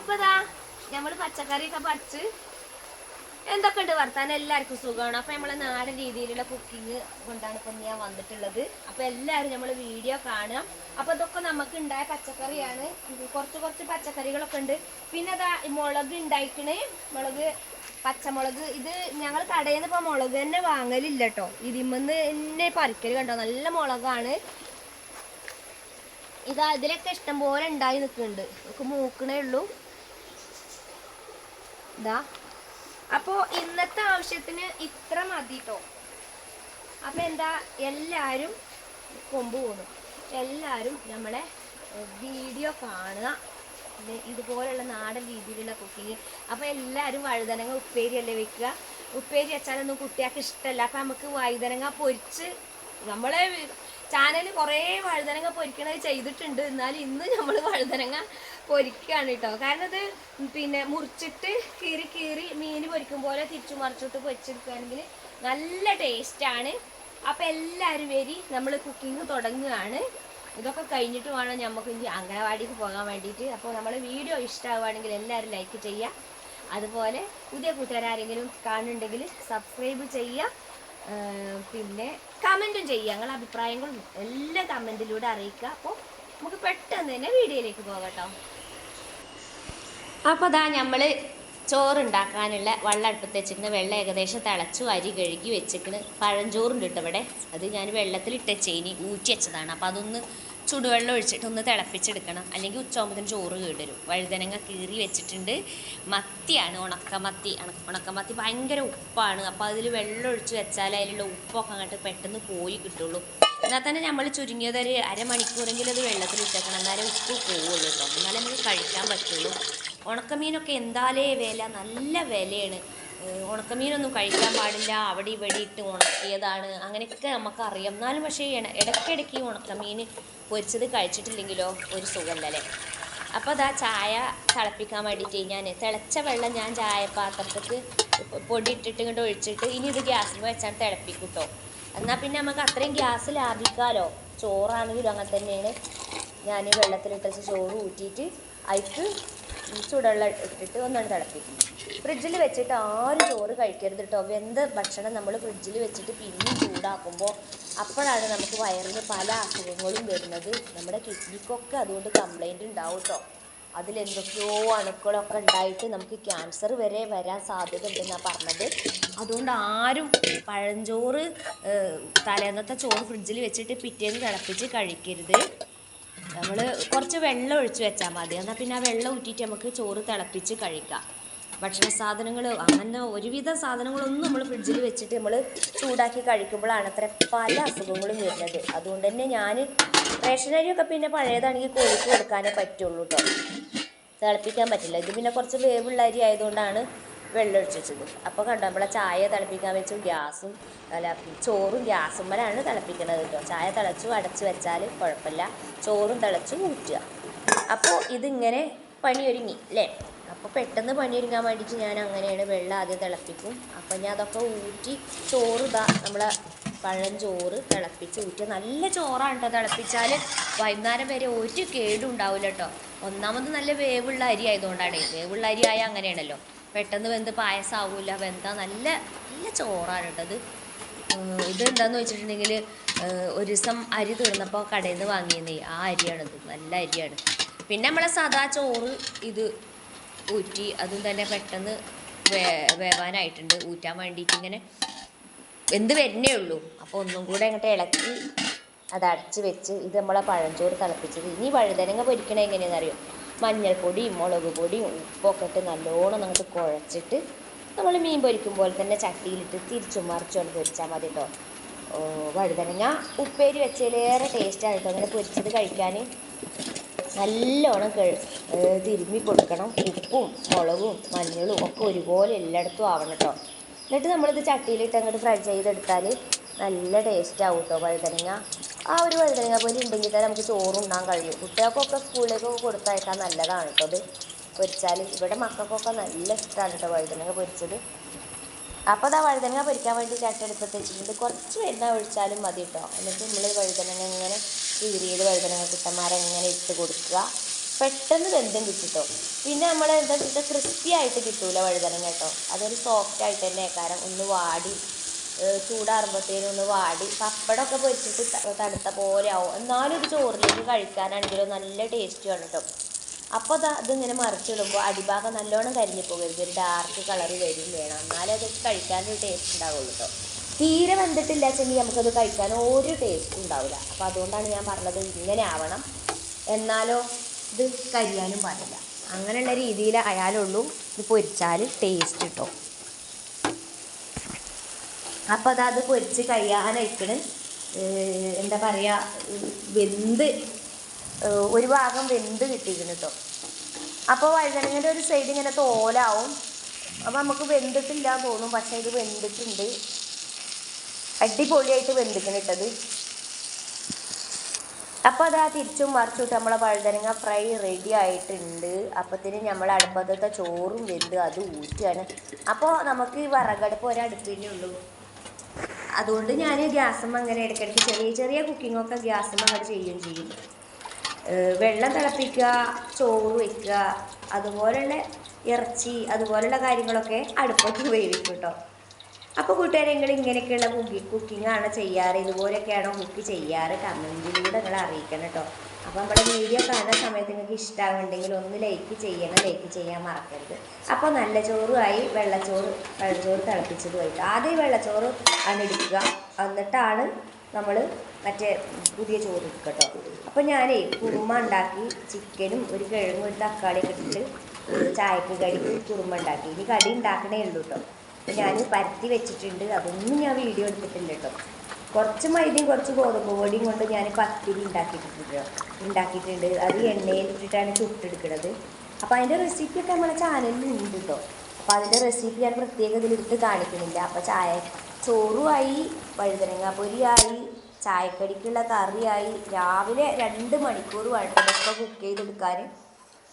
അപ്പൊ നമ്മൾ പച്ചക്കറിയൊക്കെ പറിച്ച് എന്തൊക്കെ ഉണ്ട് വർത്താനം? എല്ലാവർക്കും സുഖമാണ് അപ്പൊ നമ്മളെ നാടൻ രീതിയിലുള്ള കുക്കിംഗ് കൊണ്ടാണ് ഇപ്പൊ ഞാൻ വന്നിട്ടുള്ളത്. അപ്പൊ എല്ലാവരും നമ്മൾ വീഡിയോ കാണാം അപ്പൊ ഇതൊക്കെ നമുക്ക് ഉണ്ടായ പച്ചക്കറിയാണ്. കുറച്ച് കുറച്ച് പച്ചക്കറികളൊക്കെ ഉണ്ട്. പിന്നെ അതാ മുളക് ഉണ്ടായിക്കണേ. മുളക് പച്ചമുളക്. ഇത് ഞങ്ങൾ കടയിൽ നിന്ന് മുളക് തന്നെ വാങ്ങലില്ല കേട്ടോ ഇതിമെന്ന് എന്നെ പറിക്കൽ കണ്ടോ? നല്ല മുളകാണ്. ഇതാ അതിലൊക്കെ ഇഷ്ടംപോലെ ഉണ്ടായി നിൽക്കുന്നുണ്ട്. നമുക്ക് മൂക്കണേ ഉള്ളൂ. ഇതാ അപ്പോ ഇന്നത്തെ ആവശ്യത്തിന് ഇത്ര മതി കേട്ടോ അപ്പൊ എന്താ? എല്ലാരും കൊമ്പ് പോണു എല്ലാരും നമ്മളെ വീഡിയോ കാണുക. ഇത് ഇതുപോലുള്ള നാടൻ രീതിയിലുള്ള കുക്കിങ് അപ്പൊ എല്ലാരും വഴുതനങ്ങ ഉപ്പേരിയല്ലേ വെക്കുക? ഉപ്പേരി വെച്ചാലൊന്നും കുട്ടികൾക്ക് ഇഷ്ടമല്ല അപ്പൊ നമുക്ക് വഴുതനങ്ങ പൊരിച്ച് നമ്മളെ ചാനൽ കുറേ വഴുതനങ്ങ പൊരിക്കണത് ചെയ്തിട്ടുണ്ട്. എന്നാൽ ഇന്ന് നമ്മൾ വഴുതനങ്ങ പൊരിക്കുകയാണ് കേട്ടോ കാരണം ഇത് പിന്നെ മുറിച്ചിട്ട് കീറി കീറി മീൻ പൊരിക്കും പോലെ തിരിച്ചു മറിച്ചിട്ട് പൊരിച്ചെടുക്കുകയാണെങ്കിൽ നല്ല ടേസ്റ്റാണ് അപ്പം എല്ലാവരും വരി നമ്മൾ കുക്കിംഗ് തുടങ്ങുകയാണ്. ഇതൊക്കെ കഴിഞ്ഞിട്ട് വേണം നമുക്ക് ഇനി അംഗനവാടിക്ക് പോകാൻ വേണ്ടിയിട്ട്. അപ്പോൾ നമ്മൾ വീഡിയോ ഇഷ്ടമാവുകയാണെങ്കിൽ എല്ലാവരും ലൈക്ക് ചെയ്യുക. അതുപോലെ പുതിയ കൂട്ടുകാരെങ്കിലും കാണുന്നുണ്ടെങ്കിൽ സബ്സ്ക്രൈബ് ചെയ്യുക. പിന്നെ കമന്റും ചെയ്യുക. ഞങ്ങളുടെ അഭിപ്രായങ്ങളും എല്ലാം കമന്റിലൂടെ അറിയിക്കുക. അപ്പോൾ നമുക്ക് പെട്ടെന്ന് തന്നെ വീഡിയോയിലേക്ക് പോകട്ടോ അപ്പോൾ അതാ നമ്മൾ ചോറുണ്ടാക്കാനുള്ള വെള്ളം അടുപ്പത്ത് വെച്ചിരിക്കുന്ന വെള്ളം ഏകദേശം തിളച്ചു അരി കഴുകി വെച്ചിരിക്കുന്ന പഴഞ്ചോറുണ്ട് കേട്ടോ ഇവിടെ. അത് ഞാൻ വെള്ളത്തിൽ ഇട്ട ചേനി ഊറ്റി വെച്ചതാണ്. അപ്പോൾ അതൊന്ന് ചുടുവെള്ളം ഒഴിച്ചിട്ട് ഒന്ന് തിളപ്പിച്ചെടുക്കണം. അല്ലെങ്കിൽ ഉച്ചയാകുമ്പോഴത്തേന് ചോറ് കേടുവരും. വഴുതനങ്ങ കീറി വെച്ചിട്ടുണ്ട്. മത്തിയാണ് ഉണക്കമത്തി ഉണക്ക- ഉണക്കമത്തി ഭയങ്കര ഉപ്പാണ്. അപ്പോൾ അതിൽ വെള്ളം ഒഴിച്ച് വെച്ചാൽ അതിലുള്ള ഉപ്പൊക്കെ അങ്ങോട്ട് പെട്ടെന്ന് പോയി കിട്ടുള്ളൂ. എന്നാൽ തന്നെ നമ്മൾ ചുരുങ്ങിയത് ഒരു അരമണിക്കൂറെങ്കിലും അത് വെള്ളത്തിൽ ഇട്ടേക്കണം എന്നാലേ ഉപ്പ് പോവുള്ളൂ കേട്ടോ എന്നാലേ നമുക്ക് കഴിക്കാൻ പറ്റുള്ളൂ. ഉണക്കമീനൊക്കെ എന്താലേ വില? നല്ല വിലയാണ്. ഉണക്കമീനൊന്നും കഴിക്കാൻ പാടില്ല. അവിടെ ഇവിടെ ഇട്ട് ഉണക്കിയതാണ്. അങ്ങനെയൊക്കെ നമുക്ക് അറിയാം എന്നാലും പക്ഷേ ഇടയ്ക്കിടയ്ക്ക് ഉണക്കമീൻ പൊരിച്ചത് കഴിച്ചിട്ടില്ലെങ്കിലോ ഒരു സുഖമല്ലേ അപ്പോൾ അതാ ചായ തിളപ്പിക്കാൻ വേണ്ടിയിട്ട് ഞാൻ തിളച്ച വെള്ളം ഞാൻ ചായ പാത്രത്തേക്ക് പൊടി ഇട്ടിട്ട് ഇങ്ങോട്ട് ഒഴിച്ചിട്ട് ഇനി ഇത് ഗ്യാസിൽ വെച്ചാൽ തിളപ്പിക്കും കേട്ടോ എന്നാൽ പിന്നെ നമുക്ക് അത്രയും ഗ്യാസ് ലാഭിക്കാമല്ലോ ചോറാണെങ്കിലും അങ്ങനെ തന്നെയാണ്. ഞാൻ വെള്ളത്തിലിട്ട് വെച്ച് ചോറ് ഊറ്റിയിട്ട് അതിക്ക് ചൂടുവെള്ളം ഇട്ടിട്ട് ഒന്നാണ് തിളപ്പിക്കും. ഫ്രിഡ്ജിൽ വെച്ചിട്ട് ആരും ചോറ് കഴിക്കരുത് കേട്ടോ വെന്ത ഭക്ഷണം നമ്മൾ ഫ്രിഡ്ജിൽ വെച്ചിട്ട് പിന്നെയും ചൂടാക്കുമ്പോൾ അപ്പോഴാണ് നമുക്ക് വയറിന് പല അസുഖങ്ങളും വരുന്നത്. നമ്മുടെ കിഡ്നിക്കൊക്കെ അതുകൊണ്ട് കംപ്ലൈന്റ് ഉണ്ടാവും കേട്ടോ അതിലെന്തൊക്കെയോ അണുക്കളൊക്കെ ഉണ്ടായിട്ട് നമുക്ക് ക്യാൻസർ വരെ വരാൻ സാധ്യത ഉണ്ടെന്നാണ് പറഞ്ഞത്. അതുകൊണ്ട് ആരും പഴഞ്ചോറ് തലേന്നത്തെ ചോറ് ഫ്രിഡ്ജിൽ വെച്ചിട്ട് പിറ്റേന്ന് തിളപ്പിച്ച് കഴിക്കരുത്. നമ്മൾ കുറച്ച് വെള്ളം ഒഴിച്ച് വെച്ചാൽ മതി. എന്നാൽ പിന്നെ ആ വെള്ളം ഊറ്റിയിട്ട് നമുക്ക് ചോറ് തിളപ്പിച്ച് കഴിക്കാം. ഭക്ഷണ സാധനങ്ങൾ അങ്ങനെ ഒരുവിധ സാധനങ്ങളൊന്നും നമ്മൾ ഫ്രിഡ്ജിൽ വെച്ചിട്ട് നമ്മൾ ചൂടാക്കി കഴിക്കുമ്പോഴാണ് അത്ര പല അസുഖങ്ങളും വരുന്നത്. അതുകൊണ്ട് തന്നെ ഞാൻ റേഷൻ അരിയൊക്കെ പിന്നെ പഴയതാണെങ്കിൽ കോഴിക്ക് കൊടുക്കാനേ പറ്റുള്ളൂ കേട്ടോ തിളപ്പിക്കാൻ പറ്റില്ല. ഇത് പിന്നെ കുറച്ച് വേവുള്ള അരി ആയതുകൊണ്ടാണ് വെള്ളം അപ്പോൾ കണ്ടോ നമ്മളെ ചായ തിളപ്പിക്കാൻ വെച്ചു ഗ്യാസും അല്ല ചോറും ഗ്യാസും വരെയാണ് തിളപ്പിക്കുന്നത് കേട്ടോ. ചായ തിളച്ചു അടച്ചു വെച്ചാൽ കുഴപ്പമില്ല. ചോറും തിളച്ചു ഊറ്റുക. അപ്പോൾ ഇതിങ്ങനെ പണിയൊരുങ്ങി അല്ലേ? അപ്പോൾ പെട്ടെന്ന് പണിയൊരുങ്ങാൻ വേണ്ടിയിട്ട് ഞാൻ അങ്ങനെയാണ് വെള്ളം ആദ്യം തിളപ്പിക്കും. അപ്പോൾ ഞാൻ അതൊക്കെ ഊറ്റി ചോറ് ഇതാ നമ്മളെ പഴം ചോറ് തിളപ്പിച്ച് ഊറ്റുക. നല്ല ചോറാണ് കേട്ടോ തിളപ്പിച്ചാൽ വൈകുന്നേരം വരെ ഒരു കേടും ഉണ്ടാവില്ല കേട്ടോ. ഒന്നാമത് നല്ല വേവുള്ള അരി ആയതുകൊണ്ടാണ്. വേവുള്ള അരി ആയാൽ അങ്ങനെയാണല്ലോ. പെട്ടെന്ന് വെന്ത് പായസമാവില്ല വെന്ത നല്ല നല്ല ചോറാണ് കേട്ടത് ഇത്. ഏഹ് ഇത് എന്താന്ന് വെച്ചിട്ടുണ്ടെങ്കിൽ ഒരു ദിവസം അരി തീർന്നപ്പോൾ കടയിൽ നിന്ന് വാങ്ങിയെന്നേ. ആ അരിയാണിത് നല്ല അരിയാണ്. പിന്നെ നമ്മളെ സാധാ ചോറ് ഇത് ഊറ്റി അതും തന്നെ പെട്ടെന്ന് വേ വേവാനായിട്ടുണ്ട്. ഊറ്റാൻ വേണ്ടിയിട്ട് ഇങ്ങനെ എന്ത് വരുന്നേ ഉള്ളൂ. അപ്പോൾ ഒന്നും കൂടെ അങ്ങോട്ട് ഇളക്കി അത് അടച്ച് വെച്ച് ഇത് നമ്മളെ പഴഞ്ചോറ് തിളപ്പിച്ചത്. ഇനി വഴുതനങ്ങ പൊരിക്കണത് എങ്ങനെയാണെന്ന് അറിയോ മഞ്ഞൾപ്പൊടിയും മുളക് പൊടിയും ഉപ്പൊക്കെ ഇട്ട് നല്ലോണം അങ്ങോട്ട് കുഴച്ചിട്ട് നമ്മൾ മീൻ പൊരിക്കും പോലെ തന്നെ ചട്ടിയിലിട്ട് തിരിച്ചും മറിച്ചുകൊണ്ട് പൊരിച്ചാൽ മതി കേട്ടോ വഴുതനങ്ങ ഉപ്പേരി വെച്ചതിലേറെ ടേസ്റ്റാണ് കേട്ടോ അങ്ങനെ പൊരിച്ചത് കഴിക്കാൻ നല്ലോണം തിരുമ്മി കൊടുക്കണം. ഉപ്പും മുളകും മഞ്ഞളും ഒക്കെ ഒരുപോലെ എല്ലായിടത്തും ആവണം കേട്ടോ എന്നിട്ട് നമ്മളിത് ചട്ടിയിലിട്ട് അങ്ങോട്ട് ഫ്രൈ ചെയ്തെടുത്താൽ നല്ല ടേസ്റ്റ് ആവും കേട്ടോ വഴുതനങ്ങ. ആ ഒരു വഴുതനങ്ങ പോലെ ഉണ്ടെങ്കിൽ തന്നെ നമുക്ക് ചോറ് ഉണ്ണാൻ കഴിയും. കുട്ടികൾക്കൊക്കെ സ്കൂളിലേക്കൊക്കെ കൊടുത്തയക്കാൻ നല്ലതാണ് കേട്ടോ ഇത്. പൊരിച്ചാൽ ഇവിടെ മക്കൾക്കൊക്കെ നല്ല ഇഷ്ടമാണ് കേട്ടോ വഴുതനങ്ങ പൊരിച്ചത്. അപ്പോൾ അതാ വഴുതനങ്ങ പൊരിക്കാൻ വേണ്ടി ചട്ടെടുപ്പത്ത് വെച്ചിട്ടുണ്ട്. കുറച്ച് വരുന്ന ഒഴിച്ചാലും മതി കേട്ടോ എന്നിട്ട് നമ്മൾ വഴുതനങ്ങ ഇങ്ങനെ കീറിയത് വഴുതനങ്ങ കുട്ടന്മാരെ എങ്ങനെ ഇട്ട് കൊടുക്കുക. പെട്ടെന്ന് ബന്ധം കിട്ടിട്ടോ പിന്നെ നമ്മൾ എന്താ വെച്ചാൽ ക്രിസ്പി ആയിട്ട് കിട്ടൂല വഴുതനങ്ങ കേട്ടോ അതൊരു സോഫ്റ്റ് ആയിട്ട് തന്നെ കാരണം ഒന്ന് വാടി ചൂടാറുമ്പോഴത്തേനും ഒന്ന് വാടി. പപ്പടമൊക്കെ പൊരിച്ചിട്ട് തണുത്ത പോലെ ആവും. എന്നാലും ഇത് ചോറിലേക്ക് കഴിക്കാനാണെങ്കിലും നല്ല ടേസ്റ്റുമാണ് കേട്ടോ അപ്പോൾ അത് ഇതിങ്ങനെ മറിച്ചിടുമ്പോൾ അടിഭാഗം നല്ലോണം കരിഞ്ഞു പോകരുത്. ഒരു ഡാർക്ക് കളർ വരും വേണം. എന്നാലേ അത് കഴിക്കാനൊരു ടേസ്റ്റ് ഉണ്ടാവുള്ളൂ കേട്ടോ തീരെ വെന്തിട്ടില്ല വെച്ചെങ്കിൽ നമുക്കത് കഴിക്കാൻ ഒരു ടേസ്റ്റ് ഉണ്ടാവില്ല. അപ്പോൾ അതുകൊണ്ടാണ് ഞാൻ പറഞ്ഞത് ഇങ്ങനെ ആവണം. എന്നാലോ ഇത് കരിയാനും പാടില്ല. അങ്ങനെയുള്ള രീതിയിൽ ആയാലുള്ളൂ ഇത് പൊരിച്ചാൽ ടേസ്റ്റ് കിട്ടും അപ്പോൾ അത് പൊരിച്ച് കഴിയാനായിക്കണ് എന്താ പറയുക വെന്ത് ഒരു ഭാഗം വെന്ത് കിട്ടിയിരിക്കുന്നു കേട്ടോ അപ്പോൾ വഴുതനങ്ങന്റെ ഒരു സൈഡ് ഇങ്ങനെ തോലാവും. അപ്പോൾ നമുക്ക് വെന്തിട്ടില്ല തോന്നും പക്ഷേ ഇത് വെന്തിട്ടുണ്ട്. അടിപൊളിയായിട്ട് വെന്തിക്കണം ഇട്ടത് അപ്പോൾ അതാ തിരിച്ചും മറിച്ചിട്ട് നമ്മളെ വഴുതനങ്ങ ഫ്രൈ റെഡി ആയിട്ടുണ്ട്. അപ്പത്തിന് നമ്മൾ അടുപ്പത്തെ ചോറും വെന്ത് അത് ഊറ്റുകയാണ് അപ്പോൾ നമുക്ക് വിറകടുപ്പ് ഒരടുപ്പിനെ ഉള്ളൂ. അതുകൊണ്ട് ഞാൻ ഗ്യാസും അങ്ങനെ ഇടയ്ക്കിടയ്ക്ക് ചെറിയ ചെറിയ കുക്കിങ്ങൊക്കെ ഗ്യാസും അങ്ങനെ ചെയ്യുകയും ചെയ്യും. വെള്ളം തിളപ്പിക്കുക ചോറ് വയ്ക്കുക അതുപോലുള്ള ഇറച്ചി അതുപോലുള്ള കാര്യങ്ങളൊക്കെ അടുപ്പത്ത് വേവിക്കും കേട്ടോ അപ്പോൾ കൂട്ടുകാരെ നിങ്ങൾ ഇങ്ങനെയൊക്കെയുള്ള കുക്കി കുക്കിംഗ് ആണ് ചെയ്യാറ്. ഇതുപോലെയൊക്കെയാണോ കുക്ക് ചെയ്യാറ്? കമന്റിലൂടെ നിങ്ങൾ അറിയിക്കണം കേട്ടോ അപ്പോൾ നമ്മുടെ വീഡിയോ കാണുന്ന സമയത്ത് നിങ്ങൾക്ക് ഇഷ്ടമാകുന്നുണ്ടെങ്കിൽ ഒന്ന് ലൈക്ക് ചെയ്യണം. ലൈക്ക് ചെയ്യാൻ മറക്കരുത്. അപ്പോൾ നല്ല ചോറുമായി വെള്ളച്ചോറ് വെള്ളച്ചോറ് തിളപ്പിച്ചത് പോയിട്ട് ആദ്യം വെള്ളച്ചോറ് ആണ് എടുക്കുക. എന്നിട്ടാണ് നമ്മൾ മറ്റേ പുതിയ ചോറ് എടുക്കുക കേട്ടോ. അപ്പോൾ ഞാനേ കുറുമ ഉണ്ടാക്കി ചിക്കനും ഒരു കിഴങ്ങും ഒരു തക്കാളിയൊക്കെ ഇട്ടിട്ട് ചായക്ക് കടിക്ക് കുറുമ ഉണ്ടാക്കി. ഇനി കടി ഉണ്ടാക്കണേ ഉള്ളൂ കേട്ടോ. അപ്പോൾ ഞാൻ പരത്തി വെച്ചിട്ടുണ്ട്. അതൊന്നും ഞാൻ വീഡിയോ എടുത്തിട്ടില്ല കേട്ടോ. കുറച്ച് മൈദയും കുറച്ച് ഗോതമ്പ് പൊടിയും കൊണ്ട് ഞാൻ പത്തിരി ഉണ്ടാക്കിയിട്ടുണ്ട്. ഉണ്ടാക്കിയിട്ടുണ്ട്. അത് എണ്ണയിൽ ഇട്ടിട്ടാണ് ചുട്ടെടുക്കുന്നത് അപ്പോൾ അതിന്റെ റെസിപ്പിയൊക്കെ നമ്മുടെ ചാനലിൽ ഉണ്ട് കേട്ടോ അപ്പോൾ അതിന്റെ റെസിപ്പി ഞാൻ പ്രത്യേകം ഇതിലിട്ട് കാണിക്കുന്നില്ല. അപ്പോൾ ചായ ചോറുമായി വഴുതനങ്ങ പൊരിയായി ചായക്കടിക്കുള്ള കറിയായി രാവിലെ രണ്ട് മണിക്കൂർ വഴുതനൊക്കെ കുക്ക് ചെയ്തെടുക്കാൻ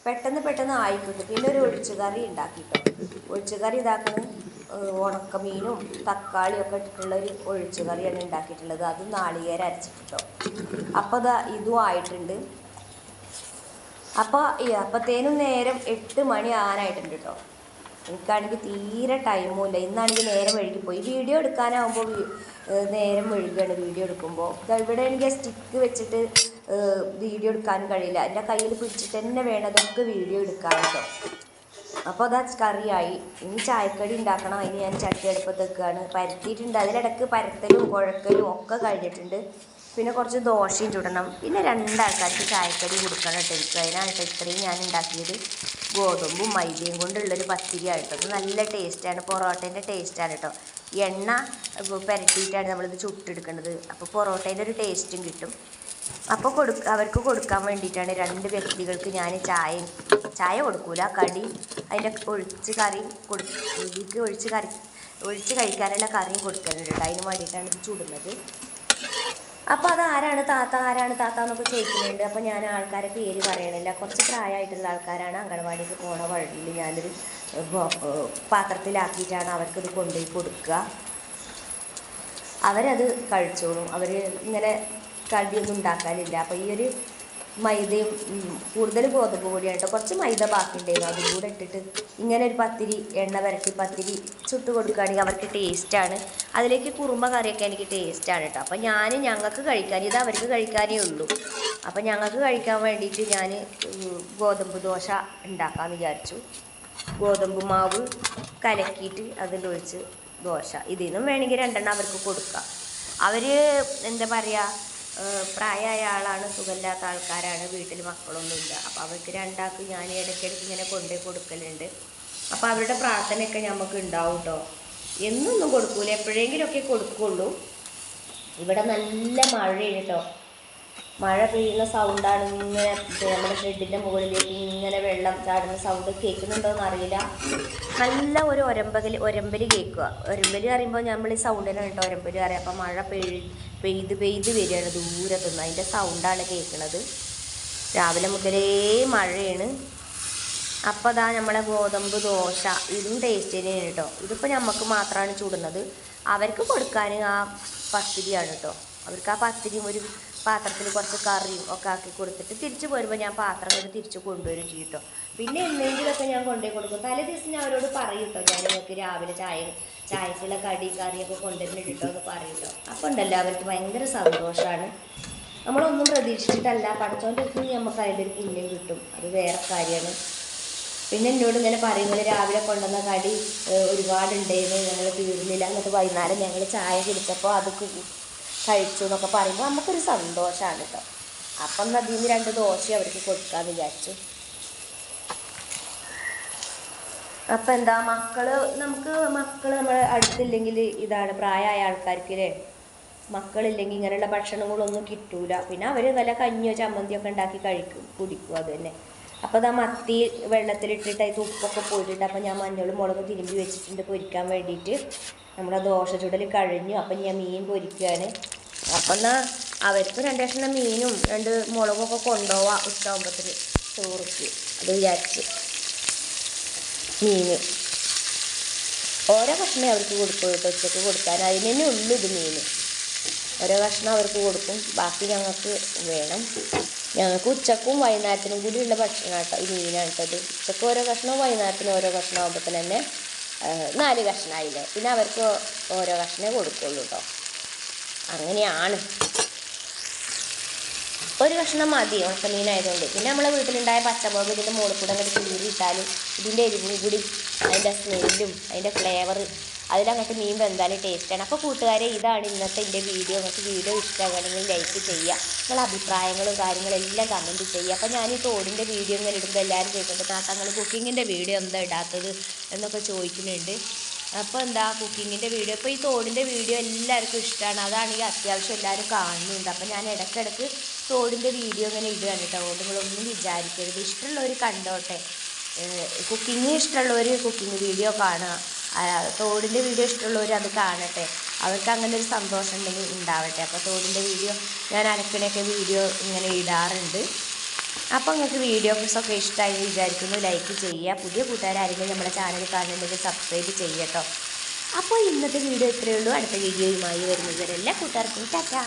പെട്ടെന്ന് പെട്ടെന്ന് ആയിക്കൊണ്ട് പിന്നെ ഒരു ഒഴിച്ചുകറി ഉണ്ടാക്കിട്ടോ ഒഴിച്ചുകറി ഇതാക്കണ ഉണക്കമീനും തക്കാളിയും ഒക്കെ ഇട്ടിട്ടുള്ള ഒരു ഒഴിച്ചു കറിയാണ് ഉണ്ടാക്കിയിട്ടുള്ളത്. അത് നാളികേരം അരച്ചിട്ടോ അപ്പോൾ ഇതാ ഇതും ആയിട്ടുണ്ട്. അപ്പോൾ അപ്പത്തേനും നേരം എട്ട് മണി ആകാനായിട്ടുണ്ട് കേട്ടോ എനിക്കാണെങ്കിൽ തീരെ ടൈമും ഇല്ല. ഇന്നാണെങ്കിൽ നേരം വഴുകിപ്പോയി. വീഡിയോ എടുക്കാനാവുമ്പോൾ നേരം വഴുകുകയാണ് വീഡിയോ എടുക്കുമ്പോൾ ഇവിടെ എനിക്ക് സ്റ്റിക്ക് വെച്ചിട്ട് വീഡിയോ എടുക്കാനും കഴിയില്ല. എന്റെ കയ്യിൽ പിടിച്ചിട്ട് തന്നെ വേണം വീഡിയോ എടുക്കാൻ കേട്ടോ അപ്പോൾ അതാ കറിയായി. ഇനി ചായക്കടി ഉണ്ടാക്കണം. അതിന് ഞാൻ ചട്ടി അടുപ്പത്ത് വെക്കുകയാണ്. പരത്തിയിട്ടുണ്ട്. അതിലിടക്ക് പരത്തലും കുഴക്കലും ഒക്കെ കഴിഞ്ഞിട്ടുണ്ട്. പിന്നെ കുറച്ച് ദോശയും ചുടണം. പിന്നെ രണ്ടാൾക്കാർക്ക് ചായക്കടി കൊടുക്കണം കേട്ടോ എനിക്ക്. അതിനാണ് കേട്ടോ ഇത്രയും ഞാൻ ഉണ്ടാക്കിയത്. ഗോതമ്പും മൈദയും കൊണ്ടുള്ളൊരു പത്തിരിയാണ് കേട്ടോ. അത് നല്ല ടേസ്റ്റാണ്. പൊറോട്ടേന്റെ ടേസ്റ്റാണ് കേട്ടോ. എണ്ണ പുരട്ടിയിട്ടാണ് നമ്മളിത് ചുട്ടെടുക്കുന്നത് അപ്പോൾ പൊറോട്ടേന്റെ ഒരു ടേസ്റ്റും കിട്ടും. അപ്പോൾ കൊടു അവർക്ക് കൊടുക്കാൻ വേണ്ടിയിട്ടാണ് രണ്ട് വ്യക്തികൾക്ക് ഞാൻ ചായ ചായ കൊടുക്കൂല കടി അതിന്റെ ഒഴിച്ച് കറി കൊടു ഒഴിച്ച് കറി ഒഴിച്ച് കഴിക്കാനുള്ള കറിയും കൊടുക്കലുണ്ട് കേട്ടോ. അതിന് വേണ്ടിയിട്ടാണ് ഇത് ചൂടുന്നത്. അപ്പോൾ അത് ആരാണ് താത്ത ആരാണ് താത്ത എന്നൊക്കെ ചോദിക്കുന്നുണ്ട്. അപ്പോൾ ഞാൻ ആൾക്കാരെ പേര് പറയണില്ല. കുറച്ച് പ്രായമായിട്ടുള്ള ആൾക്കാരാണ് അംഗനവാടിക്ക് പോണ വഴിയിൽ ഞാനൊരു പാത്രത്തിലാക്കിയിട്ടാണ് അവർക്കിത് കൊണ്ടുപോയി കൊടുക്കുക. അവരത് കഴിച്ചോളും. അവർ ഇങ്ങനെ കടിയൊന്നും ഉണ്ടാക്കാനില്ല. അപ്പോൾ ഈ ഒരു മൈദയും കൂടുതൽ ഗോതമ്പ് പൊടിയാണ് കേട്ടോ കുറച്ച് മൈദ ബാക്കിയുണ്ടായിരുന്നു. അതും കൂടെ ഇട്ടിട്ട് ഇങ്ങനെ ഒരു പത്തിരി എണ്ണ വരട്ടി പത്തിരി ചുട്ട് കൊടുക്കുകയാണെങ്കിൽ അവർക്ക് ടേസ്റ്റാണ് അതിലേക്ക് കുറുമ കറിയൊക്കെ എനിക്ക് ടേസ്റ്റാണ് കേട്ടോ അപ്പോൾ ഞാൻ ഞങ്ങൾക്ക് കഴിക്കാൻ ഇത് അവർക്ക് കഴിക്കാനേ ഉള്ളൂ. അപ്പോൾ ഞങ്ങൾക്ക് കഴിക്കാൻ വേണ്ടിയിട്ട് ഞാൻ ഗോതമ്പ് ദോശ ഉണ്ടാക്കാമെന്ന് വിചാരിച്ചു. ഗോതമ്പ് മാവ് കലക്കിയിട്ട് അതിലൊഴിച്ച് ദോശ. ഇതിൽ നിന്നും വേണമെങ്കിൽ രണ്ടെണ്ണം അവർക്ക് കൊടുക്കാം. അവർ എന്താ പറയുക പ്രായമായ ആളാണ് സുഖമില്ലാത്ത ആൾക്കാരാണ് വീട്ടിൽ മക്കളൊന്നുമില്ല. അപ്പോൾ അവർക്ക് രണ്ടാൾക്ക് ഞാൻ ഇടയ്ക്കിടയ്ക്ക് ഇങ്ങനെ കൊണ്ടുപോയി കൊടുക്കലുണ്ട്. അപ്പോൾ അവരുടെ പ്രാർത്ഥനയൊക്കെ നമുക്ക് ഉണ്ടാവും കേട്ടോ എന്നൊന്നും കൊടുക്കൂല. എപ്പോഴെങ്കിലുമൊക്കെ കൊടുക്കുള്ളൂ. ഇവിടെ നല്ല മഴയാണ് കേട്ടോ മഴ പെയ്യുന്ന സൗണ്ടാണ് ഇങ്ങനെ നമ്മുടെ ഷെഡിന്റെ മുകളിലേക്ക് ഇങ്ങനെ വെള്ളം ചാടുന്ന സൗണ്ട് കേൾക്കുന്നുണ്ടോയെന്ന് അറിയില്ല നല്ല ഒരു ഒരമ്പകൽ ഒരമ്പൽ കേൾക്കുക. ഒരമ്പൽ അറിയുമ്പോൾ നമ്മൾ ഈ സൗണ്ടിനെ കേട്ടോ ഒരമ്പൽ അറിയാം അപ്പോൾ മഴ പെയ് പെയ്ത് പെയ്ത് വരികയാണ് ദൂരത്തുനിന്ന്. അതിന്റെ സൗണ്ടാണ് കേൾക്കുന്നത്. രാവിലെ മുതലേ മഴയാണ്. അപ്പോൾ അതാ നമ്മളെ ഗോതമ്പ് ദോശ ഇതും ടേസ്റ്റ് തന്നെയാണ് കേട്ടോ. ഇതിപ്പോൾ നമുക്ക് മാത്രമാണ് ചൂടുന്നത്. അവർക്ക് കൊടുക്കാൻ ആ പത്തിരിയാണ് കേട്ടോ. അവർക്ക് ആ പത്തിരിയും ഒരു പാത്രത്തിൽ കുറച്ച് കറിയും ഒക്കെ ആക്കി കൊടുത്തിട്ട് തിരിച്ചു പോരുമ്പോൾ ഞാൻ പാത്രം കൊണ്ട് തിരിച്ച് കൊണ്ടുവരും ചെയ്യും പിന്നെ എന്തെങ്കിലുമൊക്കെ ഞാൻ കൊണ്ടുപോയി കൊടുക്കും. തലേ ദിവസം ഞാൻ അവരോട് പറയും കേട്ടോ ഞാൻ നിങ്ങൾക്ക് രാവിലെ ചായ ചായക്കുള്ള കടി കറിയൊക്കെ കൊണ്ടുവരുന്നുണ്ട് കേട്ടോ എന്ന് പറയും അപ്പോൾ ഉണ്ടല്ലോ അവർക്ക് ഭയങ്കര സന്തോഷമാണ് നമ്മളൊന്നും പ്രതീക്ഷിച്ചിട്ടല്ല. നിന്ന് നമുക്ക് അതിന്റെ ഒരു പുണ്യം കിട്ടും. അത് വേറെ കാര്യമാണ്. പിന്നെ എന്നോട് ഇങ്ങനെ പറയുന്നത് രാവിലെ കൊണ്ടുവന്ന കടി ഒരുപാടുണ്ടായിരുന്നു ഞങ്ങൾ തീർന്നില്ല. എന്നിട്ട് വൈകുന്നേരം ഞങ്ങൾ ചായ കുടിച്ചപ്പോൾ അത് കഴിച്ചു എന്നൊക്കെ പറയുമ്പോൾ നമുക്കൊരു സന്തോഷമാണ് കേട്ടോ അപ്പം നിന്ന് രണ്ട് ദോശ അവർക്ക് കൊടുക്കാമെന്ന് വിചാരിച്ചു. അപ്പം എന്താ മക്കൾ നമുക്ക് മക്കൾ നമ്മൾ അടുത്തില്ലെങ്കിൽ ഇതാണ് പ്രായമായ ആൾക്കാർക്ക് അല്ലേ മക്കളില്ലെങ്കിൽ ഇങ്ങനെയുള്ള ഭക്ഷണങ്ങളൊന്നും കിട്ടൂല. പിന്നെ അവർ നല്ല കഞ്ഞിയോ ചമ്മന്തിയോ ഒക്കെ ഉണ്ടാക്കി കഴിക്കും കുടിക്കും അത് തന്നെ. അപ്പോൾ ഇതാ മത്തി വെള്ളത്തിലിട്ടിട്ട് അതിൽ ഉപ്പൊക്കെ പോയിട്ടുണ്ട്. അപ്പോൾ ഞാൻ മഞ്ഞളും മുളകും തിരുമ്പി വെച്ചിട്ടുണ്ട് പൊരിക്കാൻ വേണ്ടിയിട്ട്. നമ്മുടെ ദോശ ചുടൽ കഴിഞ്ഞു. അപ്പം ഞാൻ മീൻ പൊരിക്കുകയാണ് അപ്പം എന്നാൽ അവർക്ക് രണ്ട് കഷ്ണം മീനും രണ്ട് മുളകൊക്കെ കൊണ്ടുപോവാം ഉച്ചാകുമ്പത്തിന് ചോറിക്ക്. അത് വിചാരിച്ച്. മീൻ ഓരോ കഷ്ണമേ അവർക്ക് കൊടുക്കും കേട്ടോ ഉച്ചയ്ക്ക് കൊടുക്കാൻ. അതിന് തന്നെ ഉള്ളൂ ഇത് മീൻ ഓരോ കഷ്ണം അവർക്ക് കൊടുക്കും. ബാക്കി ഞങ്ങൾക്ക് വേണം. ഞങ്ങൾക്ക് ഉച്ചക്കും വൈകുന്നേരത്തിനും കൂടി ഉള്ള ഭക്ഷണം കേട്ടോ ഈ മീനാണ് കേട്ടോ ഇത്. ഉച്ചയ്ക്ക് ഓരോ കഷ്ണവും വൈകുന്നേരത്തിനും ഓരോ കഷ്ണം ആകുമ്പോൾ തന്നെ നാല് കഷ്ണമായില്ലേ പിന്നെ അവർക്ക് ഓരോ കഷ്ണമേ കൊടുക്കുള്ളൂ കേട്ടോ അങ്ങനെയാണ്. ഒരു കഷ്ണം മതി ഉണക്കമീനായതുകൊണ്ട്. പിന്നെ നമ്മളെ വീട്ടിലുണ്ടായ പച്ചമുളക് ഇതിന്റെ മുകളിൽ കൂടെ അങ്ങോട്ട് ഇതിന്റെ എരിവും കൂടി അതിന്റെ സ്മെല്ലും അതിന്റെ ഫ്ലേവർ അതിലങ്ങോട്ട് മീൻ വെന്താലും ടേസ്റ്റാണ് അപ്പോൾ കൂട്ടുകാരെ ഇതാണ് ഇന്നത്തെ എന്റെ വീഡിയോ നിങ്ങൾക്ക് വീഡിയോ ഇഷ്ടമാണെങ്കിൽ ലൈക്ക് ചെയ്യുക. നിങ്ങളെ അഭിപ്രായങ്ങളും കാര്യങ്ങളും എല്ലാം കമന്റ് ചെയ്യുക. അപ്പോൾ ഞാൻ ഈ തോടിന്റെ വീഡിയോ ഇങ്ങനെ ഇടുമ്പോൾ എല്ലാവരും ചോദിക്കുന്നുണ്ട് താത്താങ്ങൾ കുക്കിങ്ങിന്റെ വീഡിയോ എന്താ ഇടാത്തത്? എന്നൊക്കെ ചോദിക്കുന്നുണ്ട്. അപ്പോൾ എന്താ കുക്കിങ്ങിന്റെ വീഡിയോ. ഇപ്പോൾ ഈ തോടിന്റെ വീഡിയോ എല്ലാവർക്കും ഇഷ്ടമാണ് അതാണെങ്കിൽ അത്യാവശ്യം എല്ലാവരും കാണുന്നുണ്ട്. അപ്പോൾ ഞാൻ ഇടയ്ക്കിടയ്ക്ക് തോടിന്റെ വീഡിയോ ഇങ്ങനെ ഇടുകയാണ് കേട്ടോ. അതുകൊണ്ട് നിങ്ങളൊന്നും വിചാരിക്കരുത്. ഇഷ്ടമുള്ളവർ കണ്ടോട്ടെ. കുക്കിങ് ഇഷ്ടമുള്ളവർ കുക്കിംഗ് വീഡിയോ കാണുക. തോടിന്റെ വീഡിയോ ഇഷ്ടമുള്ളവർ അത് കാണട്ടെ. അവർക്ക് അങ്ങനെ ഒരു സന്തോഷം ഉണ്ടെങ്കിൽ ഉണ്ടാവട്ടെ. അപ്പോൾ തോടിന്റെ വീഡിയോ ഞാൻ അനക്കിനൊക്കെ വീഡിയോ ഇങ്ങനെ ഇടാറുണ്ട്. അപ്പോൾ നിങ്ങൾക്ക് വീഡിയോസ് ഒക്കെ ഇഷ്ടമായി വിചാരിക്കുന്നു. ലൈക്ക് ചെയ്യുക. പുതിയ കൂട്ടുകാരാരെങ്കിലും നമ്മുടെ ചാനൽ കാണുന്നുണ്ടെങ്കിൽ സബ്സ്ക്രൈബ് ചെയ്യുക കേട്ടോ അപ്പോൾ ഇന്നത്തെ വീഡിയോ ഇത്രയേ ഉള്ളൂ. അടുത്ത വീഡിയോയുമായി വരുന്നത് വരെ എല്ലാ കൂട്ടുകാർക്കും ടാറ്റാ.